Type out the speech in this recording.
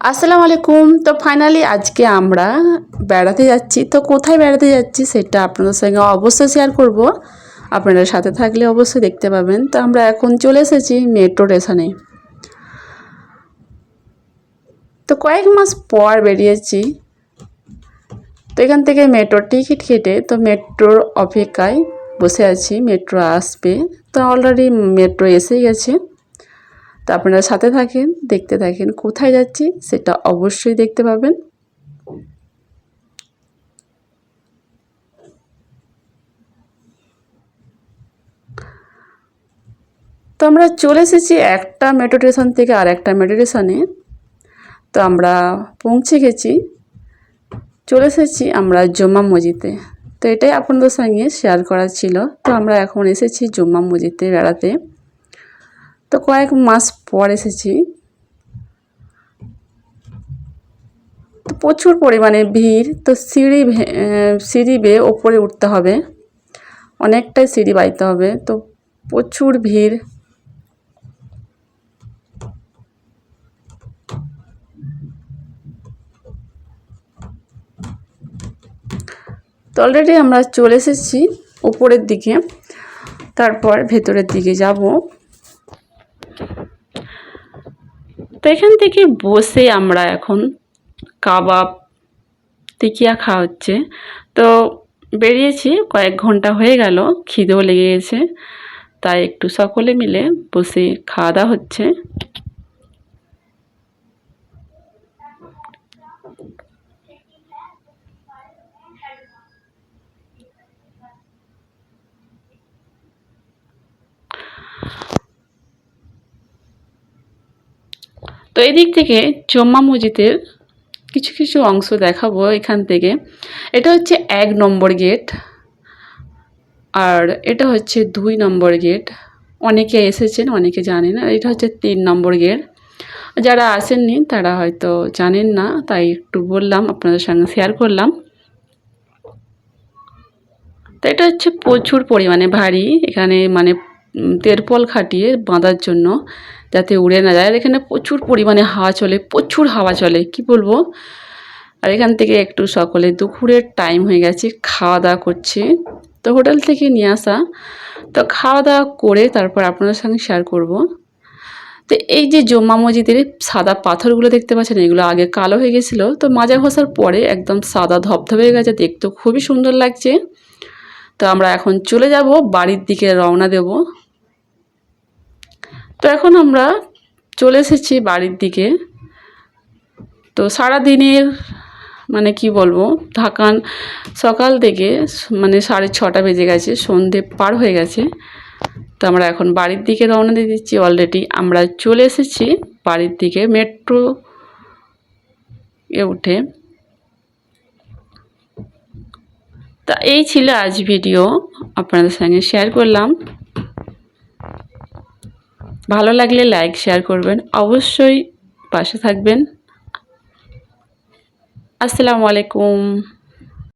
আসসালামু আলাইকুম। তো ফাইনালি আজকে আমরা বেড়াতে যাচ্ছি। তো কোথায় বেড়াতে যাচ্ছি সেটা আপনাদের সঙ্গে অবশ্যই শেয়ার করব। আপনারা সাথে থাকলে অবশ্যই দেখতে পাবেন। তো আমরা এখন চলে এসেছি মেট্রো স্টেশনে তো কয়েক মাস পর বেরিয়েছি। তো এখান থেকে মেট্রোর টিকিট কেটে তো মেট্রোর অপেক্ষায় বসে আছি। মেট্রো আসবে। তো অলরেডি মেট্রো এসে গেছে। তো আপনারা সাথে থাকেন, দেখতে থাকেন, কোথায় যাচ্ছি সেটা অবশ্যই দেখতে পাবেন। তো আমরা চলে এসেছি একটা মেট্রো স্টেশন থেকে আর একটা মেট্রো স্টেশনে তো আমরা পৌঁছে গেছি। চলে এসেছি আমরা জম্মা মসজিদে। তো এটাই আপনাদের সঙ্গে শেয়ার করা ছিল। তো আমরা এখন এসেছি জম্মা মসজিদে বেড়াতে। তো কয়েক মাস পর এসেছি। তো প্রচুর পরিমাণে ভিড়, তো সিঁড়ি সিঁড়ি বেয়ে ওপরে উঠতে হবে। অনেকটাই সিঁড়ি বাইতে হবে, তো প্রচুর ভিড়। তো অলরেডি আমরা চলে এসেছি উপরের দিকে, তারপর ভেতরের দিকে যাব তো এখান থেকে বসে আমরা এখন কাবাব টিকিয়া খাওয়া হচ্ছে। তো বেরিয়েছি, কয়েক ঘণ্টা হয়ে গেল, খিদেও লেগে গেছে। তাই একটু সকলে মিলে বসে খাওয়া দাওয়া হচ্ছে। তো এদিক থেকে জম্মা মসজিদের কিছু কিছু অংশ দেখাবো এখান থেকে। এটা হচ্ছে এক নম্বর গেট আর এটা হচ্ছে দুই নম্বর গেট। অনেকে এসেছেন, অনেকে জানেন আর এটা হচ্ছে তিন নম্বর গেট। যারা আসেননি, তারা হয়তো জানেন না, তাই একটু বললাম, আপনাদের সঙ্গে শেয়ার করলাম। তো এটা হচ্ছে প্রচুর পরিমাণে ভারী। এখানে মানে তেরপল খাটিয়ে বাঁধার জন্য যাতে উড়ে না যায়। আর এখানে প্রচুর পরিমাণে হাওয়া চলে, প্রচুর হাওয়া চলে, কি বলব? আর এখান থেকে একটু সকলে দুপুরের টাইম হয়ে গেছে খাওয়া দাওয়া করছে। তো হোটেল থেকে নিয়ে আসা। তো খাওয়া দাওয়া করে তারপর আপনাদের সঙ্গে শেয়ার করব। তো এই যে জম্মা মসজিদের সাদা পাথরগুলো দেখতে পাচ্ছেন, এগুলো আগে কালো হয়ে গেছিল। তো মাজা ঘষার পরে একদম সাদা ধপধপে হয়ে গেছে, দেখতে খুবই সুন্দর লাগছে। তো আমরা এখন চলে যাব, বাড়ির দিকে রওনা দেব। তো এখন আমরা চলে এসেছি বাড়ির দিকে। তো সারা দিনের মানে কি বলব ঢাকান সকাল থেকে মানে সাড়ে ছটা বেজে গেছে, সন্ধে পার হয়ে গেছে। তো আমরা এখন বাড়ির দিকে রওনা দিয়ে দিচ্ছি অলরেডি আমরা চলে এসেছি বাড়ির দিকে মেট্রো এ উঠে। তা এই ছিল আজ ভিডিও আপনাদের সঙ্গে শেয়ার করলাম। ভালো লাগলে লাইক শেয়ার করবেন। অবশ্যই পাশে থাকবেন। আসসালামু আলাইকুম।